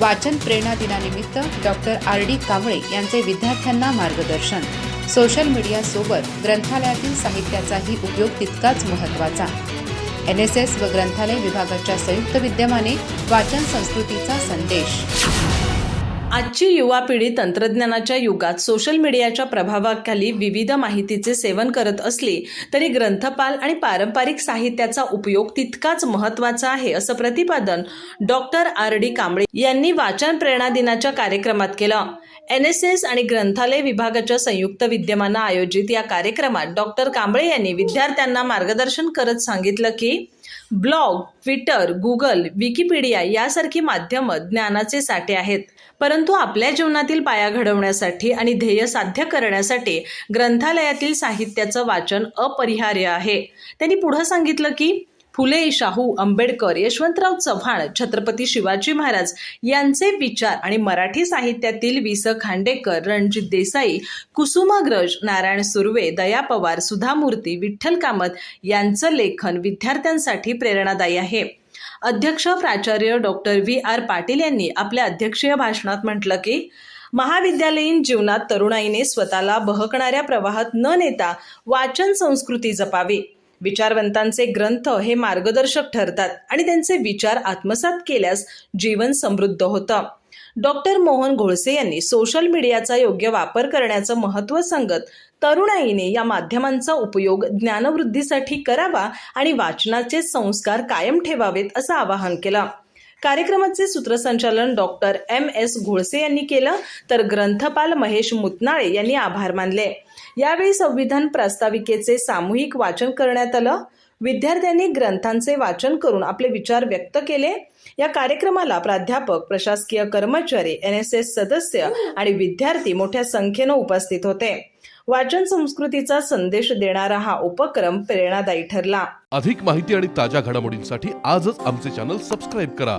वाचन प्रेरणा दिनानिमित्त doctor R D Kamble यांचे विद्यार्थ्यांना मार्गदर्शन. सोशल मीडियासोबत ग्रंथालयातील साहित्याचाही उपयोग तितकाच महत्त्वाचा. एन एस एस व ग्रंथालय विभागाच्या संयुक्त विद्यमाने वाचन संस्कृतीचा संदेश. आजची युवा पिढी तंत्रज्ञानाच्या युगात सोशल मीडियाच्या प्रभावाखाली विविध माहितीचे सेवन करत असली तरी ग्रंथपाल आणि पारंपरिक साहित्याचा उपयोग तितकाच महत्त्वाचा आहे असं प्रतिपादन डॉक्टर आर डी कांबळे यांनी वाचन प्रेरणा दिनाच्या कार्यक्रमात केलं. एन एस एस आणि ग्रंथालय विभागाच्या संयुक्त विद्यमानं आयोजित या कार्यक्रमात डॉक्टर कांबळे यांनी विद्यार्थ्यांना मार्गदर्शन करत सांगितलं की ब्लॉग ट्विटर गुगल विकिपीडिया यासारखी माध्यमं ज्ञानाचे साठे आहेत. परंतु आपल्या जीवनातील पाया घडवण्यासाठी आणि ध्येय साध्य करण्यासाठी ग्रंथालयातील साहित्याचं वाचन अपरिहार्य आहे. त्यांनी पुढं सांगितलं की फुले शाहू आंबेडकर यशवंतराव चव्हाण छत्रपती शिवाजी महाराज यांचे विचार आणि मराठी साहित्यातील वि स खांडेकर रणजित देसाई कुसुमाग्रज नारायण सुर्वे दया पवार सुधा मूर्ती विठ्ठल कामत यांचं लेखन विद्यार्थ्यांसाठी प्रेरणादायी आहे. अध्यक्ष प्राचार्य डॉक्टर व्ही आर पाटील यांनी आपल्या अध्यक्षीय भाषणात म्हटलं की महाविद्यालयीन जीवनात तरुणाईने स्वतःला बहकणाऱ्या प्रवाहात न नेता वाचन संस्कृती जपावी. विचारवंतांचे ग्रंथ हे मार्गदर्शक ठरतात आणि त्यांचे विचार आत्मसात केल्यास जीवन समृद्ध होतं. डॉक्टर मोहन घोळसे यांनी सोशल मीडियाचा योग्य वापर करण्याचं महत्त्व सांगत तरुणाईने या माध्यमांचा उपयोग ज्ञानवृद्धीसाठी करावा आणि वाचनाचे संस्कार कायम ठेवावेत असं आवाहन केलं. कार्यक्रमाचे सूत्रसंचालन डॉक्टर एम एस घोळसे यांनी केलं तर ग्रंथपाल महेश मुतनाळे यांनी आभार मानले. यावेळी संविधान प्रास्ताविकेचे सामूहिक वाचन करण्यात आलं. विद्यार्थ्यांनी ग्रंथांचे वाचन करून आपले विचार व्यक्त केले. या कार्यक्रमाला प्राध्यापक प्रशासकीय कर्मचारी एन एस एस सदस्य आणि विद्यार्थी मोठ्या संख्येनं उपस्थित होते. वाचन संस्कृतीचा संदेश देणारा हा उपक्रम प्रेरणादायी ठरला. अधिक माहिती आणि ताज्या घडामोडींसाठी आजच आमचे चॅनल सबस्क्राईब करा.